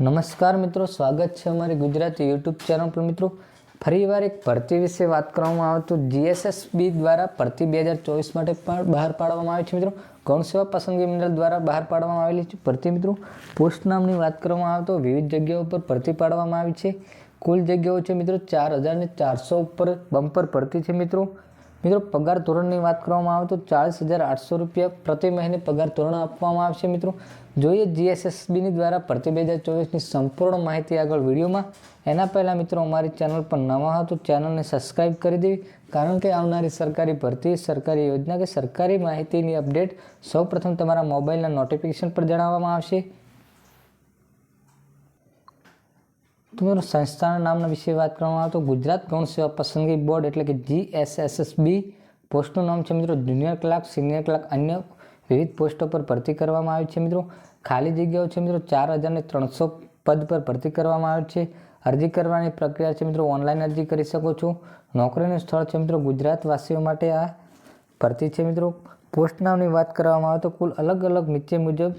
નમસ્કાર મિત્રો, સ્વાગત છે અમારી ગુજરાતી યુટ્યુબ ચેનલ પર. મિત્રો, ફરીવાર એક ભરતી વિશે વાત કરવામાં આવે તો જીએસએસબી દ્વારા ભરતી બે હજાર ચોવીસ માટે પણ બહાર પાડવામાં આવી છે. મિત્રો, ગૌણ સેવા પસંદગી મંડળ દ્વારા બહાર પાડવામાં આવેલી છે ભરતી. મિત્રો, પોસ્ટ નામની વાત કરવામાં આવે તો વિવિધ જગ્યાઓ પર ભરતી પાડવામાં આવી છે. કુલ જગ્યાઓ છે, મિત્રો, ચાર હજારને ચારસો ઉપર બમ્પર ભરતી છે. મિત્રો મિત્રો, પગાર ધોરણની વાત કરવામાં આવે તો ચાળીસ હજાર આઠસો રૂપિયા પ્રતિ મહિને પગાર ધોરણ આપવામાં આવશે મિત્રો. જોઈએ જીએસએસબીની દ્વારા ભરતી બે હજાર ચોવીસની સંપૂર્ણ માહિતી આગળ વિડીયોમાં. એના પહેલાં મિત્રો, અમારી ચેનલ પર નવા હો ચેનલને સબસ્ક્રાઈબ કરી દેવી, કારણ કે આવનારી સરકારી ભરતી, સરકારી યોજના કે સરકારી માહિતીની અપડેટ સૌપ્રથમ તમારા મોબાઈલના નોટિફિકેશન પર જણાવવામાં આવશે. તમારું સંસ્થાના નામના વિશે વાત કરવામાં આવે તો ગુજરાત ગૌણ સેવા પસંદગી બોર્ડ એટલે કે જીએસએસએસબી પોસ્ટનું નામ છે મિત્રો જુનિયર ક્લાર્ક, સિનિયર ક્લાર્ક અન્ય વિવિધ પોસ્ટો પર ભરતી કરવામાં આવી છે મિત્રો. ખાલી જગ્યાઓ છે મિત્રો ચાર હજારને ત્રણસો પદ પર ભરતી કરવામાં આવે છે. અરજી કરવાની પ્રક્રિયા છે મિત્રો ઓનલાઈન અરજી કરી શકો છો. નોકરીનું સ્થળ છે મિત્રો ગુજરાતવાસીઓ માટે આ ભરતી છે મિત્રો. પોસ્ટ નામની વાત કરવામાં આવે તો કુલ અલગ અલગ નીચે મુજબ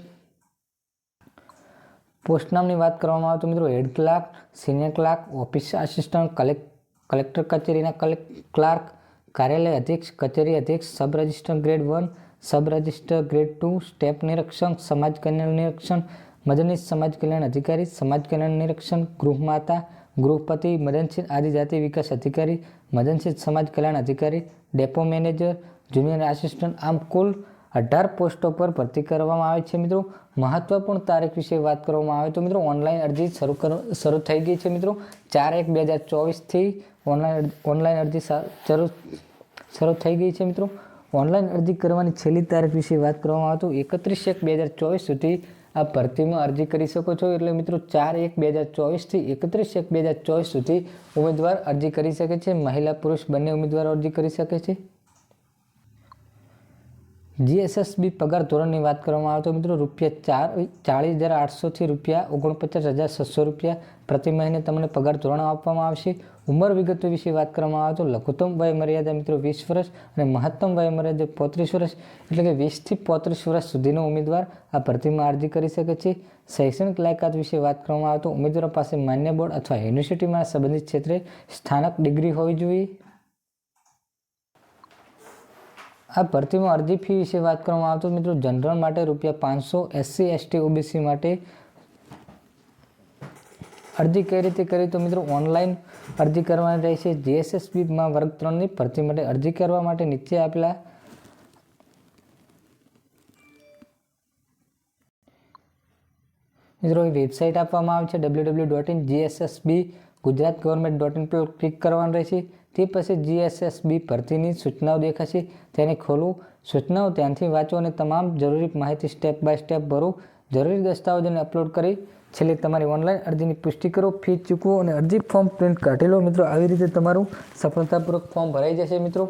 પોસ્ટ નામની વાત કરવામાં આવે તો મિત્રો head clerk, senior clerk, office assistant collect collector કચેરીના કલેક્ટ ક્લાર્ક, કાર્યાલય અધ્યક્ષ, કચેરી અધ્યક્ષ, sub register grade one, sub register grade two step નિરીક્ષણ, સમાજ કલ્યાણ નિરીક્ષણ મદનીશ સમાજ કલ્યાણ અધિકારી, સમાજ કલ્યાણ નિરીક્ષણ, ગૃહમાતા, ગૃહપતિ, મદનશીલ આદિજાતિ વિકાસ અધિકારી, મદનશીલ સમાજ કલ્યાણ અધિકારી, ડેપો મેનેજર, જુનિયર આસિસ્ટન્ટ, આમ કુલ અઢાર પોસ્ટો પર ભરતી કરવામાં આવે છે મિત્રો. મહત્વપૂર્ણ તારીખ વિશે વાત કરવામાં આવે તો મિત્રો, ઓનલાઈન અરજી શરૂ કર, શરૂ થઈ ગઈ છે મિત્રો. ચાર એક બે હજાર ચોવીસથી ઓનલાઈન ઓનલાઈન અરજી શરૂ શરૂ થઈ ગઈ છે મિત્રો. ઓનલાઈન અરજી કરવાની છેલ્લી તારીખ વિશે વાત કરવામાં આવે તો એકત્રીસ એક બે હજાર ચોવીસ સુધી આ ભરતીમાં અરજી કરી શકો છો. એટલે મિત્રો, ચાર એક બે હજાર ચોવીસથી એકત્રીસ એક બે હજાર ચોવીસ સુધી ઉમેદવાર અરજી કરી શકે છે. મહિલા પુરુષ બંને ઉમેદવારો અરજી કરી શકે છે. જીએસએસબી પગાર ધોરણની વાત કરવામાં આવે તો મિત્રો રૂપિયા ચાર ચાળીસ હજાર આઠસોથી રૂપિયા ઓગણપચાસ હજાર છસો રૂપિયા પ્રતિ મહિને તમને પગાર ધોરણ આપવામાં આવશે. ઉંમર વિગતો વિશે વાત કરવામાં આવે તો લઘુત્તમ વયમર્યાદા મિત્રો વીસ વર્ષ અને મહત્તમ વયમર્યાદા પોત્રીસ વર્ષ, એટલે કે વીસથી પોત્રીસ વર્ષ સુધીનો ઉમેદવાર આ ભરતીમાં અરજી કરી શકે છે. શૈક્ષણિક લાયકાત વિશે વાત કરવામાં આવે તો ઉમેદવારો પાસે માન્ય બોર્ડ અથવા યુનિવર્સિટીમાં સંબંધિત ક્ષેત્રે સ્થાનક ડિગ્રી હોવી જોઈએ. આ ભરતીમાં અરજી ફી વિશે વાત કરવામાં આવે તો મિત્રો જનરલ માટે રૂપિયા પાંચસો એસસી, એસટી, ઓબીસી માટે અરજી કઈ રીતે કરી તો મિત્રો ઓનલાઈન અરજી કરવાની રહેશે જીએસએસબીમાં વર્ગ ત્રણની ભરતી માટે અરજી કરવા માટે નીચે આપેલા મિત્રો વેબસાઇટ આપવામાં આવે છે. W W dot in GSSB Gujarat government dot in પર ક્લિક કરવાનું રહેશે. તે પછી જીએસએસબી ભરતીની સૂચનાઓ દેખાશે. તેને ખોલવું સૂચનાઓ ત્યાંથી વાંચો અને તમામ જરૂરી માહિતી સ્ટેપ બાય સ્ટેપ ભરો. જરૂરી દસ્તાવેજોને અપલોડ કરી. છેલ્લે તમારી ઓનલાઈન અરજીની પુષ્ટિ કરો. ફી ચૂકવો અને અરજી ફોર્મ પ્રિન્ટ કાઢી લો. મિત્રો, આવી રીતે તમારું સફળતાપૂર્વક ફોર્મ ભરાઈ જશે મિત્રો.